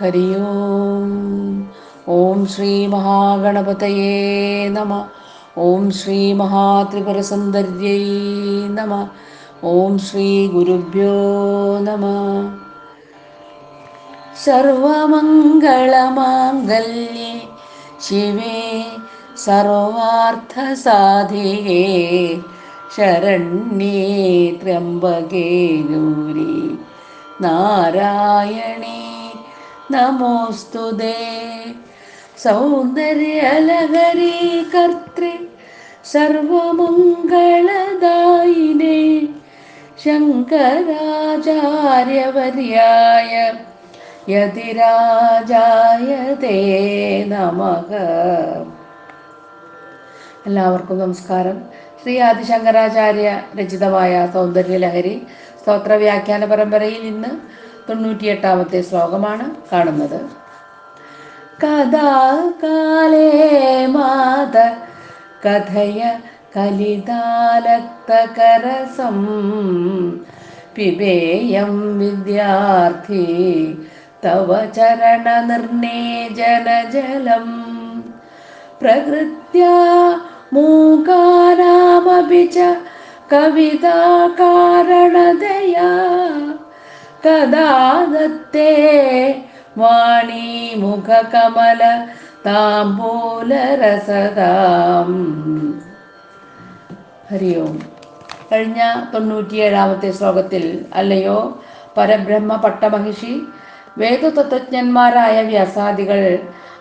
ഹരി ഓം ഓം ശ്രീ മഹാഗണപതയേ നമ ഓം ശ്രീ മഹാത്രിപുരസുന്ദര്യൈ നമ ഓം ശ്രീ ഗുരുഭ്യോ നമ സർവമംഗളമാംഗല്യേ ശിവേ സർവാർത്ഥസാധികേ ശരണ്യേ ത്രംബകേ ഗൗരി നാരായണീ നമോസ്തുതേ. സൗന്ദര്യലഹരി കർത്തൃ സർവമംഗളദായിനേ. ശങ്കരാചാര്യവര്യായ യതിരാജായ തേ നമഃ. എല്ലാവർക്കും നമസ്കാരം. ശ്രീ ആദിശങ്കരാചാര്യ രചിതമായ സൗന്ദര്യലഹരി സ്തോത്ര വ്യാഖ്യാന പരമ്പരയിൽ ഇന്ന് തൊണ്ണൂറ്റിയെട്ടാമത്തെ ശ്ലോകമാണ് കാണുന്നത്. കഥാകാലേ മാത കഥയ കലിതാലക്തകരസം പിബേയം വിദ്യാർത്ഥി തവ ചരണനിർണേജനജലം പ്രകൃത്യാ മൂകാനാമപി ച കവിതാകാരണതയാ കഥാ ദത്തേ വാണി മുഖകമല താംബൂലരസതാം. ഹരി ഓം കഴിഞ്ഞ തൊണ്ണൂറ്റിയേഴാമത്തെ ശ്ലോകത്തിൽ അല്ലയോ പരബ്രഹ്മ പട്ടമഹിഷി വേദതത്വജ്ഞന്മാരായ വ്യാസാദികൾ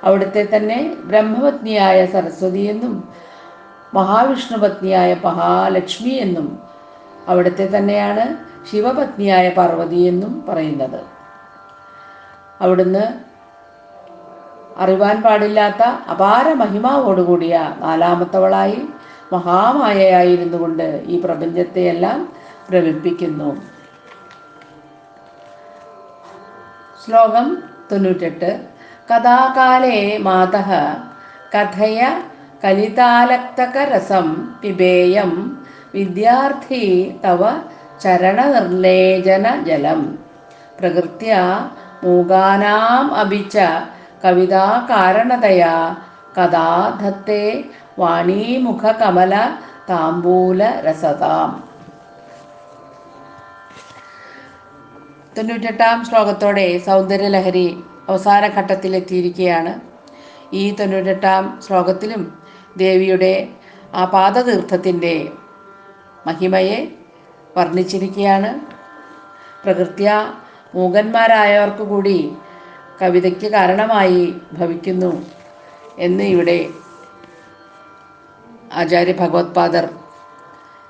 അവിടുത്തെ തന്നെ ബ്രഹ്മപത്നിയായ സരസ്വതി എന്നും മഹാവിഷ്ണുപത്നിയായ മഹാലക്ഷ്മി എന്നും അവിടുത്തെ തന്നെയാണ് ശിവപത്നിയായ പാർവതി എന്നും പറയുന്നത്. അവിടുന്ന് അറിവാൻ പാടില്ലാത്ത അപാര മഹിമാവോടുകൂടിയ നാലാമത്തവളായി മഹാമായയായിരുന്നു കൊണ്ട് ഈ പ്രപഞ്ചത്തെയെല്ലാം ഭ്രമിപ്പിക്കുന്നു. ശ്ലോകം തൊണ്ണൂറ്റെട്ട്. കഥാകാലേ മാത കഥയ കലിതാലക്തകരസം പിബേയം വിദ്യാർത്ഥി തവ ചരണനിർലേജന ജലം പ്രകൃത്യ മൂകാനാം അഭിച്ച കവിതാ കാരണതയാ കഥാധത്തെ വാണീമുഖ കമല താംബൂല രസതാം തൊണ്ണൂറ്റെട്ടാം ശ്ലോകത്തോടെ സൗന്ദര്യലഹരി അവസാന ഘട്ടത്തിലെത്തിയിരിക്കുകയാണ് ഈ തൊണ്ണൂറ്റെട്ടാം ശ്ലോകത്തിലും ദേവിയുടെ ആ പാദതീർത്ഥത്തിന്റെ മഹിമയെ വർണിച്ചിരിക്കുകയാണ്. പ്രകൃത്യ മൂകന്മാരായവർക്ക് കൂടി കവിതയ്ക്ക് കാരണമായി ഭവിക്കുന്നു എന്ന് ഇവിടെ ആചാര്യ ഭഗവത്പാദർ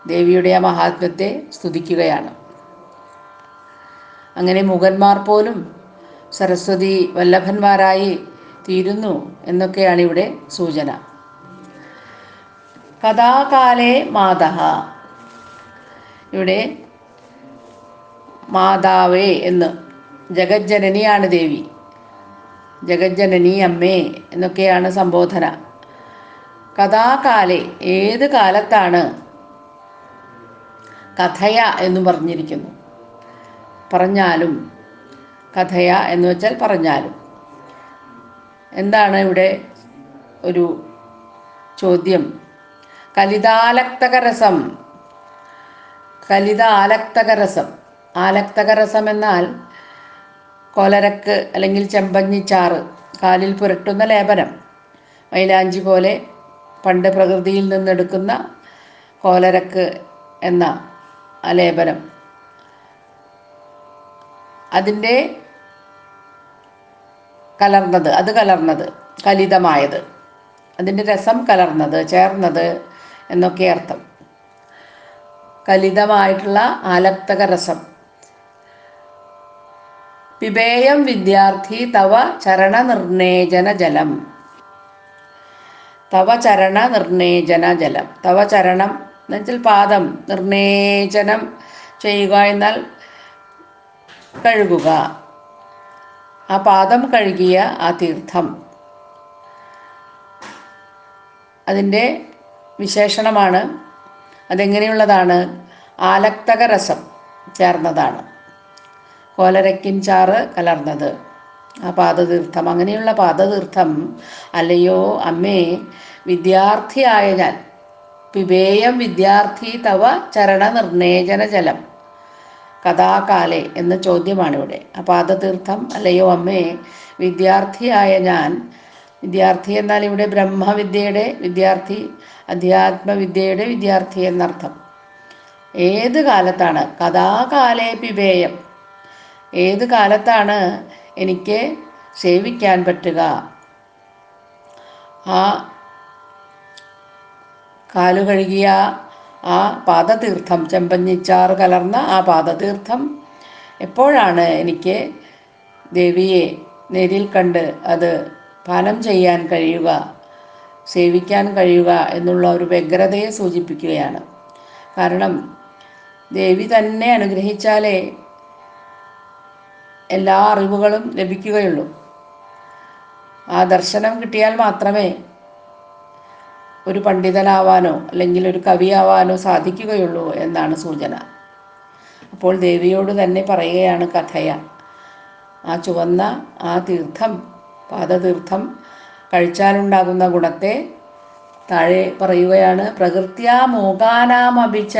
ദേവിയുടെ ആ മഹാത്മ്യത്തെ സ്തുതിക്കുകയാണ്. അങ്ങനെ മുഖന്മാർ പോലും സരസ്വതി വല്ലഭന്മാരായി തീരുന്നു എന്നൊക്കെയാണ് ഇവിടെ സൂചന. കഥാകാലേ മാതഹ. ഇവിടെ മാതാവേ എന്ന്. ജഗജ്ജനനിയാണ് ദേവി. ജഗജ്ജനനി അമ്മേ എന്നൊക്കെയാണ് സംബോധന. കഥാകാലെ ഏത് കാലത്താണ് കഥയ എന്ന് പറഞ്ഞിരിക്കുന്നു. പറഞ്ഞാലും കഥയ എന്ന് വെച്ചാൽ പറഞ്ഞാലും. എന്താണ് ഇവിടെ ഒരു ചോദ്യം? കലിതാലക്തകരസം കലിത ആലക്തകരസം. ആലക്തകരസം എന്നാൽ കൊലരക്ക് അല്ലെങ്കിൽ ചെമ്പഞ്ഞിച്ചാറ് കാലിൽ പുരട്ടുന്ന ലേപനം. മൈലാഞ്ചി പോലെ പണ്ട് പ്രകൃതിയിൽ നിന്നെടുക്കുന്ന കോലരക്ക് എന്ന ലേപനം. അതിന്റെ കലർന്നത് അത് കലർന്നത് കലിതമായത്. അതിന്റെ രസം കലർന്നത് ചേർന്നത് എന്നൊക്കെ അർത്ഥം. കലിതമായിട്ടുള്ള ആലപ്തക രസം. പിബേയം വിദ്യാർത്ഥി തവ ചരണ നിർണേജന ജലം. തവ ചരണ നിർണേജന ജലം. തവ ചരണം എന്നുവെച്ചാൽ പാദം. നിർണേചനം ചെയ്യുക എന്നാൽ കഴുകുക. ആ പാദം കഴുകിയ ആ തീർത്ഥം. അതിന്റെ വിശേഷണമാണ് അതെങ്ങനെയുള്ളതാണ്? ആലക്തക രസം ചേർന്നതാണ്. കോലരക്കിൻ ചാറ് കലർന്നത്. ആ പാദതീർത്ഥം അങ്ങനെയുള്ള പാദതീർത്ഥം അല്ലയോ അമ്മേ വിദ്യാർത്ഥിയായ ഞാൻ പിബേയം വിദ്യാർത്ഥി തവ ചരണ നിർണേജന ജലം. കഥാകാലെ എന്ന ചോദ്യമാണ് ഇവിടെ ആ പാദതീർത്ഥം അല്ലയോ അമ്മേ വിദ്യാർത്ഥിയായ ഞാൻ വിദ്യാർത്ഥി എന്നാൽ ഇവിടെ ബ്രഹ്മവിദ്യയുടെ വിദ്യാർത്ഥി അധ്യാത്മവിദ്യയുടെ വിദ്യാർത്ഥി എന്നർത്ഥം. ഏത് കാലത്താണ്? കഥാകാലേ പിവേയം ഏത് കാലത്താണ് എനിക്ക് സേവിക്കാൻ പറ്റുക? ആ കാലു കഴുകിയ ആ പാദതീർത്ഥം ചെമ്പഞ്ഞിച്ചാറ് കലർന്ന ആ പാദതീർത്ഥം എപ്പോഴാണ് എനിക്ക് ദേവിയെ നേരിൽ കണ്ട് അത് പാനം ചെയ്യാൻ കഴിയുക? സേവിക്കാൻ കഴിയുക എന്നുള്ള ഒരു വ്യഗ്രതയെ സൂചിപ്പിക്കുകയാണ്. കാരണം ദേവി തന്നെ അനുഗ്രഹിച്ചാലേ എല്ലാ അറിവുകളും ലഭിക്കുകയുള്ളൂ. ആ ദർശനം കിട്ടിയാൽ മാത്രമേ ഒരു പണ്ഡിതനാവാനോ അല്ലെങ്കിൽ ഒരു കവിയാവാനോ സാധിക്കുകയുള്ളൂ എന്നാണ് സൂചന. അപ്പോൾ ദേവിയോട് തന്നെ പറയുകയാണ് കഥയ. ആ ചുവന്ന ആ തീർത്ഥം പാദതീർത്ഥം കഴിച്ചാലുണ്ടാകുന്ന ഗുണത്തെ താഴെ പറയുകയാണ്. പ്രകൃത്യാ മോകാനാമഭിച്ച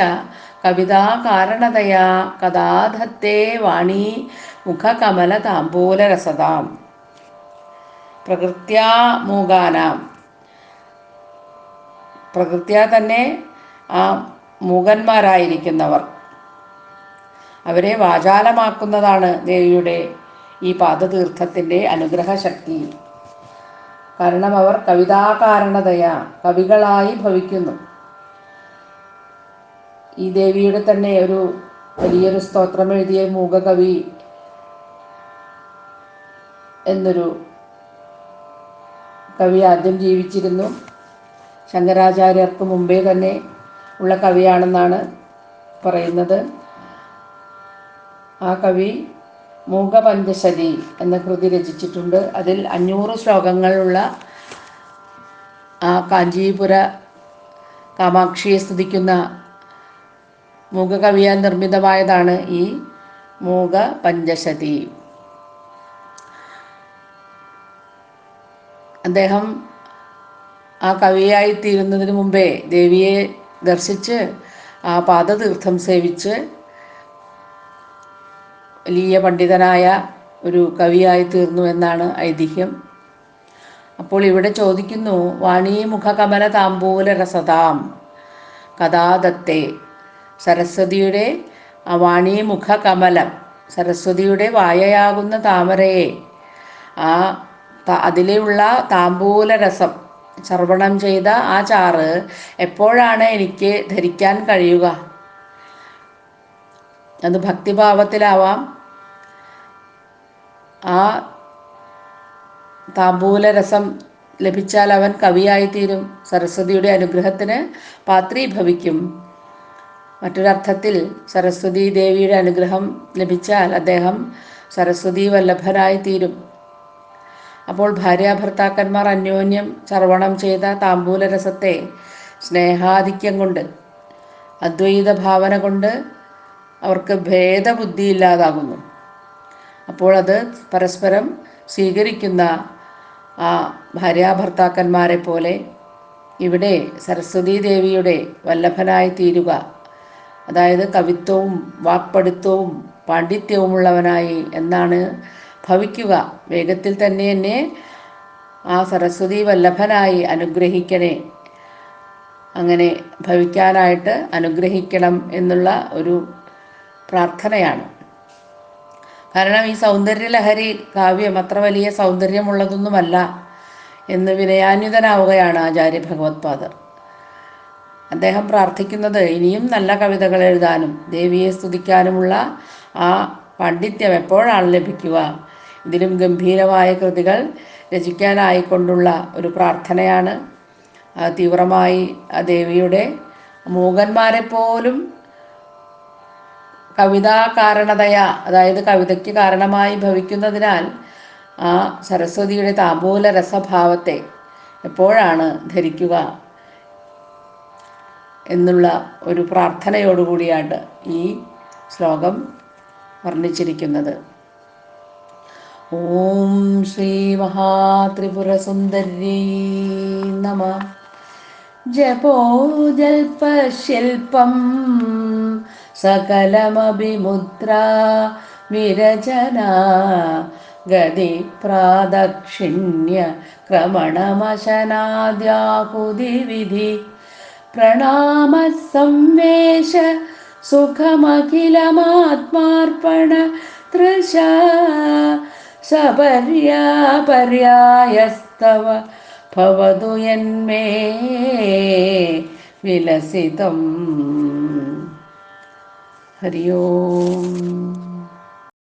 കവിതാ കാരണതയാ കഥാധത്തെ വാണി മുഖകമല താമ്പൂല രസതാം. പ്രകൃത്യാ മൂകാനാം. പ്രകൃത്യാ തന്നെ ആ മൂകന്മാരായിരിക്കുന്നവർ. അവരെ വാചാലമാക്കുന്നതാണ് ദേവിയുടെ ഈ പാദതീർത്ഥത്തിന്റെ അനുഗ്രഹ ശക്തി കാരണം അവർ കവിതാകാരണതയാ കവികളായി ഭവിക്കുന്നു. ഈ ദേവിയുടെ തന്നെ ഒരു വലിയൊരു സ്തോത്രം എഴുതിയ മൂകകവി എന്നൊരു കവി ആദ്യം ജീവിച്ചിരുന്നു. ശങ്കരാചാര്യർക്ക് മുമ്പേ തന്നെ ഉള്ള കവിയാണെന്നാണ് പറയുന്നത്. ആ കവി മൂകപഞ്ചശതി എന്ന കൃതി രചിച്ചിട്ടുണ്ട്. അതിൽ അഞ്ഞൂറ് ശ്ലോകങ്ങളുള്ള ആ കാഞ്ചീപുര കാമാക്ഷിയെ സ്തുതിക്കുന്ന മൂകകവിയാൽ നിർമ്മിതമായതാണ് ഈ മൂക പഞ്ചശതി അദ്ദേഹം ആ കവിയായി തീരുന്നതിന് മുമ്പേ ദേവിയെ ദർശിച്ച് ആ പാദതീർത്ഥം സേവിച്ച് വലിയ പണ്ഡിതനായ ഒരു കവിയായി തീർന്നു എന്നാണ് ഐതിഹ്യം. അപ്പോൾ ഇവിടെ ചോദിക്കുന്നു വാണീ മുഖകമല താമ്പൂല രസതാം കഥാദത്തെ സരസ്വതിയുടെ ആ വാണീ മുഖകമലം സരസ്വതിയുടെ വായയാകുന്ന താമരയെ ആ അതിലുള്ള താമ്പൂല രസം ചർവണം ചെയ്ത ആ ചാറ് എപ്പോഴാണ് എനിക്ക് ധരിക്കാൻ കഴിയുക? അത് ഭക്തിഭാവത്തിലാവാം ആ താമ്പൂല രസം ലഭിച്ചാൽ അവൻ കവിയായിത്തീരും. സരസ്വതിയുടെ അനുഗ്രഹത്തിന് പാത്രീഭവിക്കും. മറ്റൊരർത്ഥത്തിൽ സരസ്വതി ദേവിയുടെ അനുഗ്രഹം ലഭിച്ചാൽ അദ്ദേഹം സരസ്വതി വല്ലഭനായി തീരും അപ്പോൾ ഭാര്യാഭർത്താക്കന്മാർ അന്യോന്യം ചർവണം ചെയ്ത താമ്പൂലരസത്തെ സ്നേഹാധിക്യം കൊണ്ട് അദ്വൈത ഭാവന കൊണ്ട് അവർക്ക് ഭേദബുദ്ധി ഇല്ലാതാകുന്നു അപ്പോൾ അത് പരസ്പരം സ്വീകരിക്കുന്ന ആ ഭാര്യാഭർത്താക്കന്മാരെ പോലെ ഇവിടെ സരസ്വതീ ദേവിയുടെ വല്ലഭനായി തീരുക. അതായത് കവിത്വവും വാക്പടുത്തവും പാണ്ഡിത്യവുമുള്ളവനായി എന്നാണ് ഭവിക്കുക. വേഗത്തിൽ തന്നെ എന്നെ ആ സരസ്വതി വല്ലഭനായി അനുഗ്രഹിക്കണേ. അങ്ങനെ ഭവിക്കാനായിട്ട് അനുഗ്രഹിക്കണം എന്നുള്ള ഒരു പ്രാർത്ഥനയാണ്. കാരണം ഈ സൗന്ദര്യലഹരി കാവ്യം അത്ര വലിയ സൗന്ദര്യമുള്ളതൊന്നുമല്ല എന്ന് വിനയാന്വിതനാവുകയാണ് ആചാര്യ ഭഗവത് പാദർ. അദ്ദേഹം പ്രാർത്ഥിക്കുന്നത് ഇനിയും നല്ല കവിതകൾ എഴുതാനും ദേവിയെ സ്തുതിക്കാനുമുള്ള ആ പാണ്ഡിത്യം എപ്പോഴാണ് ലഭിക്കുക? ഇതിലും ഗംഭീരമായ കൃതികൾ രചിക്കാനായിക്കൊണ്ടുള്ള ഒരു പ്രാർത്ഥനയാണ്. തീവ്രമായി ആ ദേവിയുടെ മൂകന്മാരെ പോലും കവിതാ കാരണതയ അതായത് കവിതയ്ക്ക് കാരണമായി ഭവിക്കുന്നതിനാൽ ആ സരസ്വതിയുടെ താമ്പൂല രസഭാവത്തെ എപ്പോഴാണ് ധരിക്കുക എന്നുള്ള ഒരു പ്രാർത്ഥനയോടുകൂടിയാണ് ഈ ശ്ലോകം വർണിച്ചിരിക്കുന്നത്. ഓം ശ്രീ മഹാത്രിപുരസുന്ദരീ നമ. ജപോ ജപോജൽപശില്പം സകലമഭിമുദ്ര വിരചന ഗതി പ്രാദക്ഷിണ്യ ക്രമണമശനാദ്യാഹുതിവിധി പ്രണാമസംവേശ സുഖമഖിലമാത്മാർപ്പണ തൃശ സപര്യാപര്യായസ്തവ ഭവതു യന്മേ വിലസിതം ഹരി ഓം